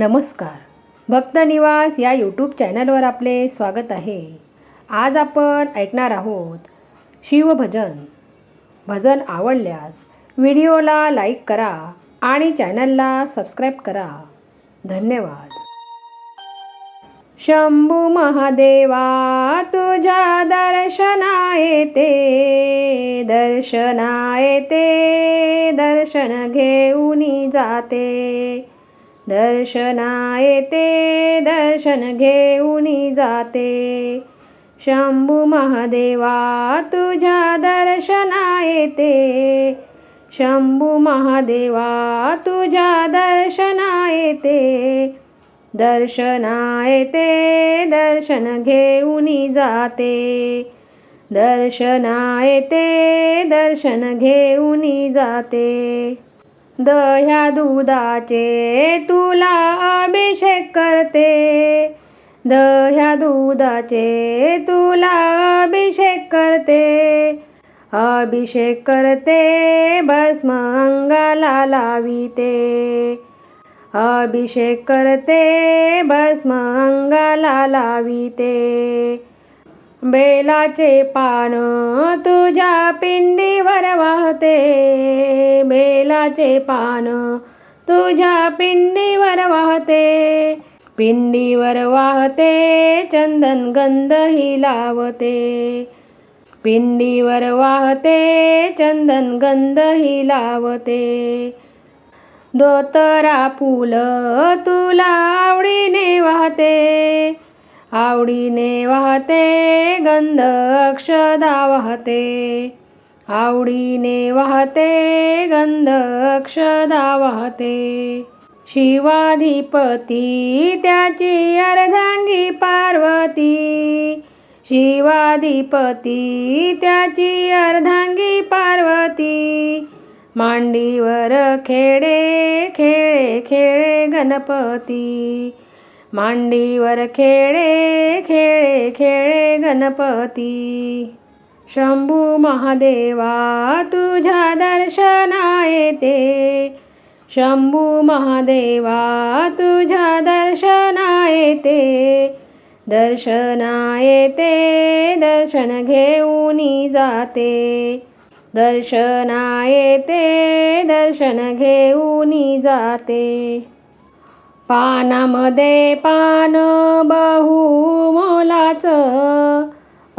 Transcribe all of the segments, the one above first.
नमस्कार. भक्त निवास या यूट्यूब चॅनलवर आपले स्वागत आहे. आज आपण ऐकणार आहोत शिवभजन. भजन आवडल्यास व्हिडिओला लाईक करा आणि चॅनलला सबस्क्राईब करा. धन्यवाद. शंभू महादेवा तुझ्या दर्शना येते दर्शना येते दर्शन घेऊनी जाते. दर्शना येते दर्शन घेऊनी जाते. शंभू महादेवा तुझ्या दर्शना येते शंभू महादेवा तुझ्या दर्शना येते दर्शना येते दर्शन घेऊनी जाते. दर्शना येते दर्शन घेऊनी जाते. दह्या दुधाचे तुला अभिषेक करते. दह्या दुधाचे तुला अभिषेक करते. अभिषेक करते भस्म अंगाला लाविते. अभिषेक करते भस्म अंगाला लाविते. बेलाचे पान तुझ्या पिंडीवर वाहते. बे फुलाचे पान तुझ्या पिंडीवर वाहते. पिंडीवर वाहते चंदन गंधही लावते. पिंडीवर वाहते चंदन गंधही लावते. दोतरा फुल तुला आवडीने वाहते. आवडीने वाहते गंध अक्षदा वाहते. आवडीने वाहते गंधक्षदा वाहते. शिवाधिपती त्याची अर्धांगी पार्वती. शिवाधिपती त्याची अर्धांगी पार्वती. मांडीवर खेळे खेळे खेळे गणपती. मांडीवर खेळे खेळे खेळे गणपती. शंभू महादेवा तुझ्या दर्शना येते शंभू महादेवा तुझ्या दर्शना येते दर्शना येते दर्शन घेऊन जाते. दर्शना येते दर्शन घेऊन जाते. पानामध्ये पान बहु मोलाचं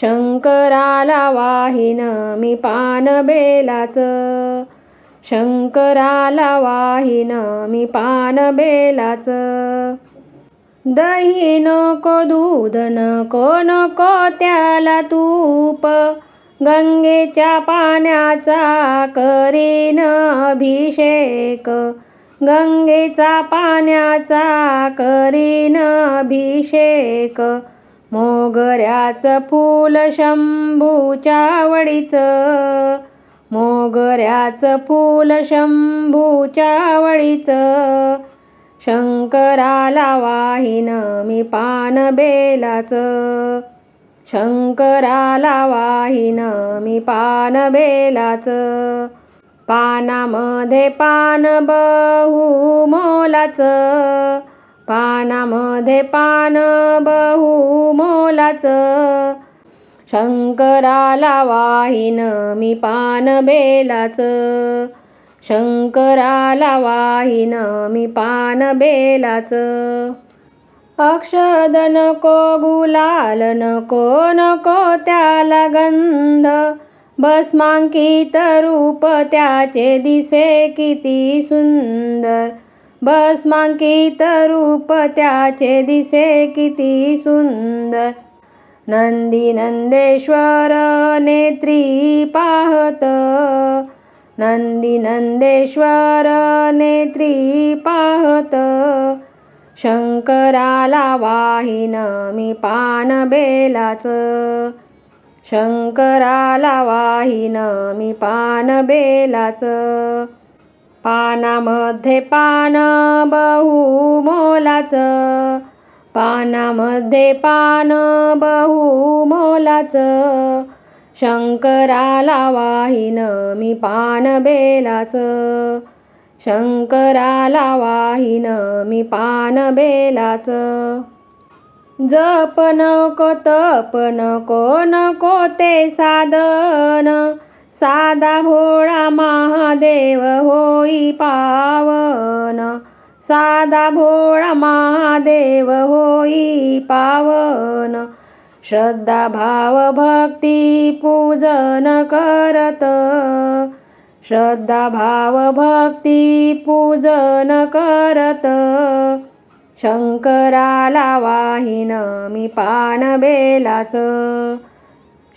शंकराला वाहिन मी पान बेलाचं. शंकराला वाहिन मी पान बेलाचं. दही नको दूध नको नको त्याला तूप. गंगेच्या पाण्याचा करीन अभिषेक. गंगेचा पाण्याचा करीन अभिषेक. मोगऱ्याचं फूल शंभूच्या मोगऱ्याचं फूल शंभूच्यावडीचं शंकराला वाहिन मी पान बेलाचं. शंकराला वाहिन मी पान बेलाचं. पानामध्ये पान बहु मोलाचं पानामध्ये पान बहु मोलाचं. शंकराला वाहिन मी पान बेलाचं. शंकराला वाहिन मी पान बेलाचं. अक्षद नको गुलाल नको नको त्याला गंध. भस्मांकित रूप त्याचे दिसे किती सुंदर. भस्मांकित रूप त्याचे दिसे किती सुंदर. नंदी नंदेश्वर नेत्री पाहत. नंदी नंदेश्वर नेत्री पाहत. शंकराला वाहिन मी पान बेलाचं. शंकराला वाहिन मी पान बेलाचं. पानामध्ये पान बहु मोलाचं. पानामध्ये पान बहु मोलाचं. शंकराला वाहिन मी पान बेलाचं. शंकराला वाहिन मी पान बेलाचं. जप नको तप नको नको ते साधन. साधा भोळा महादेव होई पावन. साधा भोळा महादेव होई पावन. श्रद्धा भाव भक्ती पूजन करत. श्रद्धा भाव भक्ती पूजन करत. शंकराला वाहिन मी पान बेलाचं.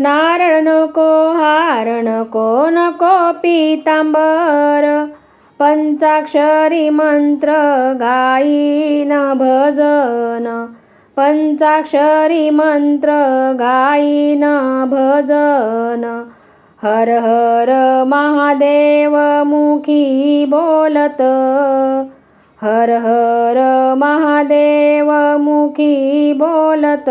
नारळ नको हार नको नको पितांबर. पंचाक्षरी मंत्र गाईन भजन. पंचाक्षरी मंत्र गाईन भजन. हर हर महादेव मुखी बोलत. हर हर महादेव मुखी बोलत.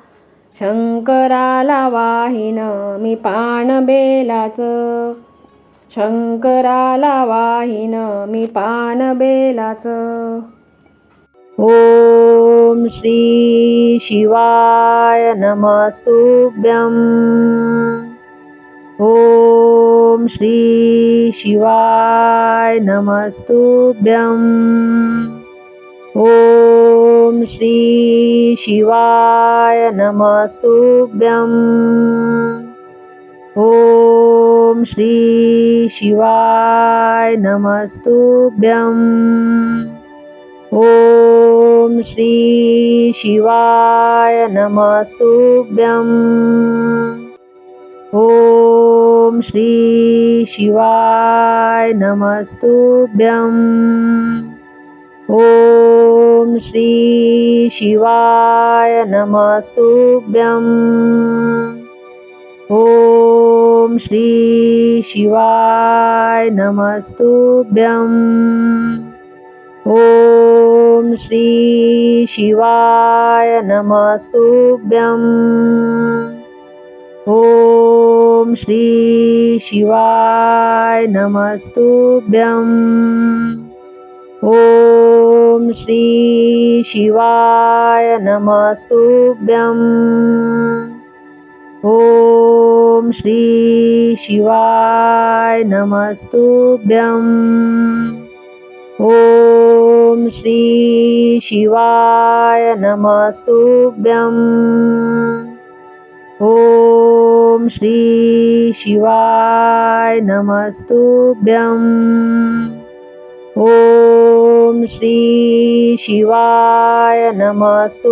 शंकराला वाहिन मी पान बेलाचं. शंकराला वाहिन मी पान बेलाचं. ॐ श्री शिवाय नमस्तुभ्यं ॐ श्री शिवाय नमस्तुभ्यं ॐ श्री शिवाय नमस्तुभ्यं ॐ श्री शिवाय नमस्तुभ्यं ॐ श्री शिवाय नमस्तुभ्यं ॐ श्री शिवाय नमस्तुभ्यं ॐ श्री शिवाय नमस्तुभ्यं। ॐ श्री शिवाय नमस्तुभ्यं। ॐ श्री शिवाय नमस्तुभ्यं। ॐ श्री शिवाय नमस्तुभ्यं ॐ श्री शिवाय नमस्तुभ्यं ॐ श्री शिवाय नमस्तुभ्यं ॐ श्री शिवाय नमस्तुभ्यं ॐ श्री शिवाय नमस्तुभ्यं ॐ श्री शिवाय नमस्तुभ्यम्।